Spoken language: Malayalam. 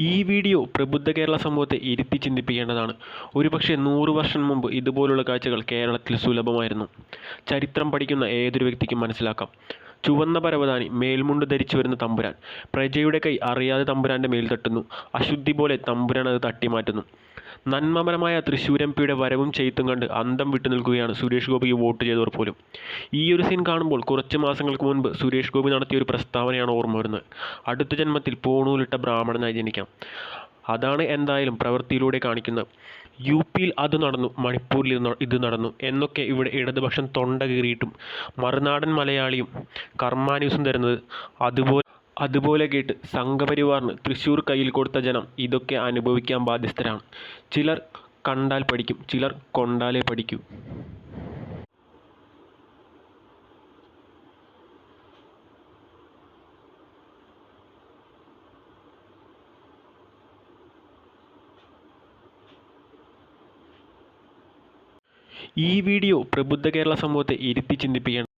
ഈ വീഡിയോ പ്രബുദ്ധ കേരള സമൂഹത്തെ ഇരുത്തി ചിന്തിപ്പിക്കേണ്ടതാണ്. ഒരുപക്ഷെ നൂറ് വർഷം മുമ്പ് ഇതുപോലുള്ള കാഴ്ചകൾ കേരളത്തിൽ സുലഭമായിരുന്നു. ചരിത്രം പഠിക്കുന്ന ഏതൊരു വ്യക്തിക്കും മനസ്സിലാക്കാം. ചുവന്ന പരവതാനി മേൽമുണ്ട് ധരിച്ചു വരുന്ന തമ്പുരാൻ. പ്രജയുടെ കൈ അറിയാതെ തമ്പുരാന്റെ മേൽ തട്ടുന്നു അശുദ്ധി പോലെ തമ്പുരാൻ അത് തട്ടിമാറ്റുന്നു. നന്മപരമായ തൃശ്ശൂർ എം പിയുടെ വരവും ചെയ്ത്തും കണ്ട് അന്തം വിട്ടു നിൽക്കുകയാണ് സുരേഷ് ഗോപിക്ക് വോട്ട് ചെയ്തവർ പോലും. ഈ ഒരു സീൻ കാണുമ്പോൾ കുറച്ച് മാസങ്ങൾക്ക് മുൻപ് സുരേഷ് ഗോപി നടത്തിയ ഒരു പ്രസ്താവനയാണ് ഓർമ്മ വരുന്നത്. അടുത്ത ജന്മത്തിൽ പൂണൂലിട്ട ബ്രാഹ്മണനായി ജനിക്കാം. അതാണ് എന്തായാലും പ്രവൃത്തിയിലൂടെ കാണിക്കുന്നത്. യു പിയിൽ അത് നടന്നു മണിപ്പൂരിൽ ഇത് നടന്നു എന്നൊക്കെ ഇവിടെ ഇടതുപക്ഷം തൊണ്ട കീറിയിട്ടും മറുനാടൻ മലയാളിയും കർമാന്യൂസും തരുന്നത് അതുപോലെ അതുപോലെ കേട്ട് സംഘപരിവാറിന് തൃശ്ശൂർ കയ്യിൽ കൊടുത്ത ജനം ഇതൊക്കെ അനുഭവിക്കാൻ ബാധ്യസ്ഥരാണ്. ചിലർ കണ്ടാൽ പഠിക്കും ചിലർ കൊണ്ടാലേ പഠിക്കൂ. ഈ വീഡിയോ പ്രബുദ്ധ കേരള സമൂഹത്തെ ഇരുത്തി ചിന്തിപ്പിക്കേണ്ട